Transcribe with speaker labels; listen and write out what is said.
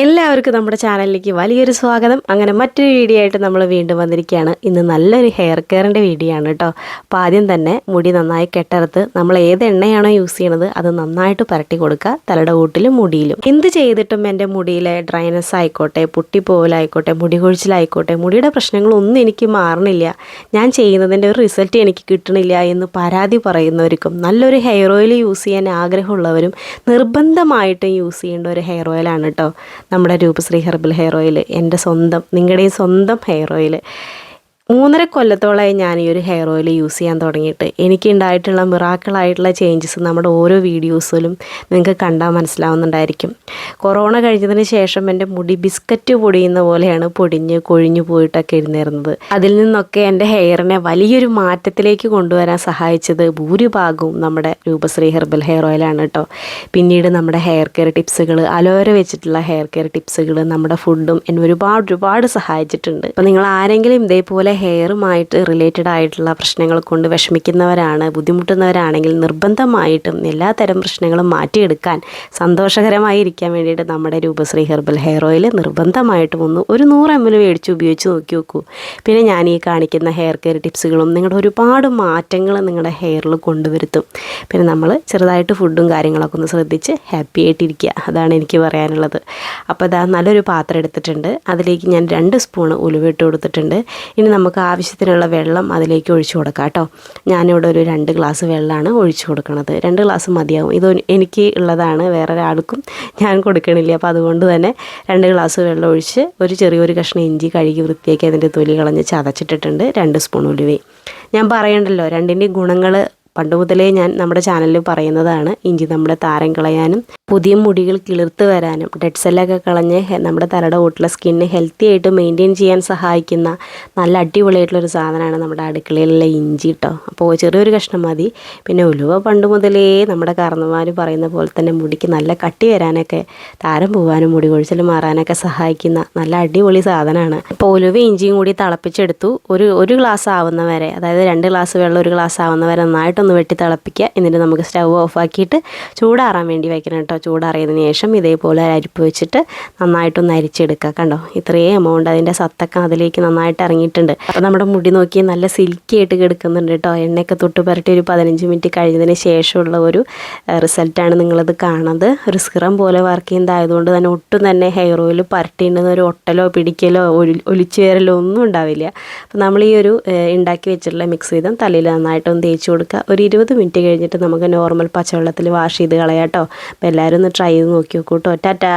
Speaker 1: എല്ലാവർക്കും നമ്മുടെ ചാനലിലേക്ക് വലിയൊരു സ്വാഗതം. അങ്ങനെ മറ്റൊരു വീഡിയോ ആയിട്ട് നമ്മൾ വീണ്ടും വന്നിരിക്കുകയാണ്. ഇന്ന് നല്ലൊരു ഹെയർ കെയറിന്റെ വീഡിയോ ആണ് കേട്ടോ. അപ്പോൾ ആദ്യം തന്നെ മുടി നന്നായി കെട്ടറുത്ത് നമ്മൾ ഏത് എണ്ണയാണോ യൂസ് ചെയ്യണത് അത് നന്നായിട്ട് പരട്ടി കൊടുക്കുക തലയുടെ കൂട്ടിലും മുടിയിലും. എന്ത് ചെയ്തിട്ടും എന്റെ മുടിയിലെ ഡ്രൈനസ് ആയിക്കോട്ടെ പൊട്ടിപ്പോവലായിക്കോട്ടെ മുടി കൊഴിച്ചിലായിക്കോട്ടെ മുടിയുടെ പ്രശ്നങ്ങളൊന്നും എനിക്ക് മാറണില്ല. ഞാൻ ചെയ്യുന്നതിന്റെ ഒരു റിസൾട്ട് എനിക്ക് കിട്ടണില്ല എന്ന് പരാതി പറയുന്നവർക്കും നല്ലൊരു ഹെയർ ഓയിൽ യൂസ് ചെയ്യാൻ ആഗ്രഹമുള്ളവരും നിർബന്ധമായിട്ടും യൂസ് ചെയ്യേണ്ട ഒരു ഹെയർ ഓയിലാണ് കേട്ടോ. നമ്മുടെ രൂപശ്രീ ഹെർബൽ ഹെയർ ഓയിൽ എന്റെ സ്വന്തം നിങ്ങളുടെയും സ്വന്തം ഹെയർ ഓയിൽ. മൂന്നര കൊല്ലത്തോളമായി ഞാൻ ഈ ഒരു ഹെയർ ഓയിൽ യൂസ് ചെയ്യാൻ തുടങ്ങിയിട്ട്. എനിക്ക് ഉണ്ടായിട്ടുള്ള മിറാക്കിളായിട്ടുള്ള ചേഞ്ചസ് നമ്മുടെ ഓരോ വീഡിയോസിലും നിങ്ങൾക്ക് കണ്ടാൽ മനസ്സിലാവുന്നുണ്ടായിരിക്കും. കൊറോണ കഴിഞ്ഞതിന് ശേഷം എന്റെ മുടി ബിസ്ക്കറ്റ് പൊടിയുന്ന പോലെയാണ് പൊടിഞ്ഞ് കൊഴിഞ്ഞു പോയിട്ടൊക്കെ ഇരുന്നിരുന്നത്. അതിൽ നിന്നൊക്കെ എന്റെ ഹെയറിനെ വലിയൊരു മാറ്റത്തിലേക്ക് കൊണ്ടുവരാൻ സഹായിച്ചത് ഭൂരിഭാഗവും നമ്മുടെ രൂപശ്രീ ഹെർബൽ ഹെയർ ഓയിലാണ് കേട്ടോ പിന്നീട് നമ്മുടെ ഹെയർ കെയർ ടിപ്സുകൾ അലോര വെച്ചിട്ടുള്ള ഹെയർ കെയർ ടിപ്സുകൾ നമ്മുടെ ഫുഡും എന്നെ ഒരുപാട് ഒരുപാട് സഹായിച്ചിട്ടുണ്ട്. അപ്പോൾ നിങ്ങൾ ആരെങ്കിലും ഇതേപോലെ ഹെയറുമായിട്ട് റിലേറ്റഡ് ആയിട്ടുള്ള പ്രശ്നങ്ങൾ കൊണ്ട് വിഷമിക്കുന്നവരാണ് ബുദ്ധിമുട്ടുന്നവരാണെങ്കിൽ നിർബന്ധമായിട്ടും എല്ലാത്തരം പ്രശ്നങ്ങളും മാറ്റിയെടുക്കാൻ സന്തോഷകരമായി ഇരിക്കാൻ വേണ്ടിയിട്ട് നമ്മുടെ രൂപശ്രീ ഹെർബൽ ഹെയർ ഓയിൽ നിർബന്ധമായിട്ടും ഒന്ന് ഒരു നൂറ് എം എൽ മേടിച്ച് ഉപയോഗിച്ച് നോക്കി നോക്കൂ. പിന്നെ ഞാൻ ഈ കാണിക്കുന്ന ഹെയർ കെയർ ടിപ്സുകളും നിങ്ങളുടെ ഒരുപാട് മാറ്റങ്ങൾ നിങ്ങളുടെ ഹെയറിൽ കൊണ്ടുവരുത്തും. പിന്നെ നമ്മൾ ചെറുതായിട്ട് ഫുഡും കാര്യങ്ങളൊക്കെ ഒന്ന് ശ്രദ്ധിച്ച് ഹാപ്പി ആയിട്ടിരിക്കുക. അതാണ് എനിക്ക് പറയാനുള്ളത്. അപ്പോൾ ഇതാ നല്ലൊരു പാത്രം എടുത്തിട്ടുണ്ട്. അതിലേക്ക് ഞാൻ രണ്ട് സ്പൂൺ ഉലുവ ഇട്ട് കൊടുത്തിട്ടുണ്ട്. ഇനി നമുക്ക് ആവശ്യത്തിനുള്ള വെള്ളം അതിലേക്ക് ഒഴിച്ചു കൊടുക്കാം കേട്ടോ. ഞാനിവിടെ ഒരു രണ്ട് ഗ്ലാസ് വെള്ളമാണ് ഒഴിച്ചു കൊടുക്കുന്നത്. രണ്ട് ഗ്ലാസ് മതിയാവും. ഇത് എനിക്ക് ഉള്ളതാണ് വേറെ ഒരാൾക്കും ഞാൻ കൊടുക്കണില്ല. അപ്പോൾ അതുകൊണ്ട് തന്നെ രണ്ട് ഗ്ലാസ് വെള്ളം ഒഴിച്ച് ഒരു ചെറിയൊരു കഷ്ണം ഇഞ്ചി കഴുകി വൃത്തിയാക്കി അതിന്റെ തൊലി കളഞ്ഞ് ചതച്ചിട്ടിട്ടുണ്ട്. രണ്ട് സ്പൂൺ ഉലുവയും. ഞാൻ പറയണ്ടല്ലോ രണ്ടിന്റെയും ഗുണങ്ങൾ പണ്ട് മുതലേ ഞാൻ നമ്മുടെ ചാനലിൽ പറയുന്നതാണ് ഇഞ്ചി നമ്മുടെ താരം കളയാനും പുതിയ മുടികൾ കിളിർത്ത് വരാനും ഡെഡ് സെല്ലൊക്കെ കളഞ്ഞ് നമ്മുടെ തലയുടെ കൂട്ടിലെ സ്കിന്ന് ഹെൽത്തി ആയിട്ട് മെയിന്റെയിൻ ചെയ്യാൻ സഹായിക്കുന്ന നല്ല അടിപൊളിയായിട്ടുള്ളൊരു സാധനമാണ് നമ്മുടെ അടുക്കളയിലുള്ള ഇഞ്ചി കേട്ടോ അപ്പോൾ ചെറിയൊരു കഷ്ണം മതി. പിന്നെ ഉലുവ പണ്ട് മുതലേ നമ്മുടെ കാരണന്മാർ പറയുന്ന പോലെ തന്നെ മുടിക്ക് നല്ല കട്ടി വരാനൊക്കെ താരം പോവാനും മുടി കൊഴിച്ചിൽ മാറാനൊക്കെ സഹായിക്കുന്ന നല്ല അടിപൊളി സാധനമാണ്. അപ്പോൾ ഉലുവ ഇഞ്ചിയും കൂടി തിളപ്പിച്ചെടുത്തു. ഒരു ഒരു ഗ്ലാസ് ആവുന്ന വരെ അതായത് രണ്ട് ഗ്ലാസ് വെള്ളം ഒരു ഗ്ലാസ് ആവുന്ന വരെ നന്നായിട്ടൊന്ന് വെട്ടി തിളപ്പിക്കുക. എന്നിട്ട് നമുക്ക് സ്റ്റവ് ഓഫാക്കിയിട്ട് ചൂടാറാൻ വേണ്ടി വയ്ക്കണം കേട്ടോ. ചൂടാറിയതിന് ശേഷം ഇതേപോലെ അരിപ്പ് വെച്ചിട്ട് നന്നായിട്ടൊന്ന് അരിച്ചെടുക്കുക കണ്ടോ? ഇത്രയും എമൗണ്ട് അതിന്റെ സത്തൊക്കെ അതിലേക്ക് നന്നായിട്ട് ഇറങ്ങിയിട്ടുണ്ട്. അപ്പോൾ നമ്മുടെ മുടി നോക്കി നല്ല സിൽക്കി ആയിട്ട് കിടക്കുന്നുണ്ട് കേട്ടോ. എണ്ണയൊക്കെ തൊട്ട് പുരട്ടി ഒരു പതിനഞ്ച് മിനിറ്റ് കഴിഞ്ഞതിന് ശേഷമുള്ള ഒരു റിസൾട്ടാണ് നിങ്ങളത് കാണുന്നത്. ഒരു സ്ക്രം പോലെ വർക്ക് ചെയ്യുന്നതായതുകൊണ്ട് തന്നെ ഒട്ടും തന്നെ ഹെയർ ഓയിൽ പരട്ടിണ്ടെന്ന് ഒരു ഒട്ടലോ പിടിക്കലോ ഒലി ഒലിച്ചു വരലോ ഒന്നും ഉണ്ടാവില്ല. അപ്പോൾ നമ്മൾ ഈ ഒരു ഉണ്ടാക്കി വെച്ചിട്ടുള്ള മിക്സ് ചെയ്തും തലയിൽ നന്നായിട്ടൊന്ന് തേച്ച് കൊടുക്കുക. ഒരു ഇരുപത് മിനിറ്റ് കഴിഞ്ഞിട്ട് നമുക്ക് നോർമൽ പച്ചവെള്ളത്തിൽ വാഷ് ചെയ്ത് കളയാം കേട്ടോ. അപ്പോൾ എല്ലാവരും ഒന്ന് ട്രൈ ചെയ്ത് നോക്കി നോക്കൂ കേട്ടോ. ടാറ്റാ.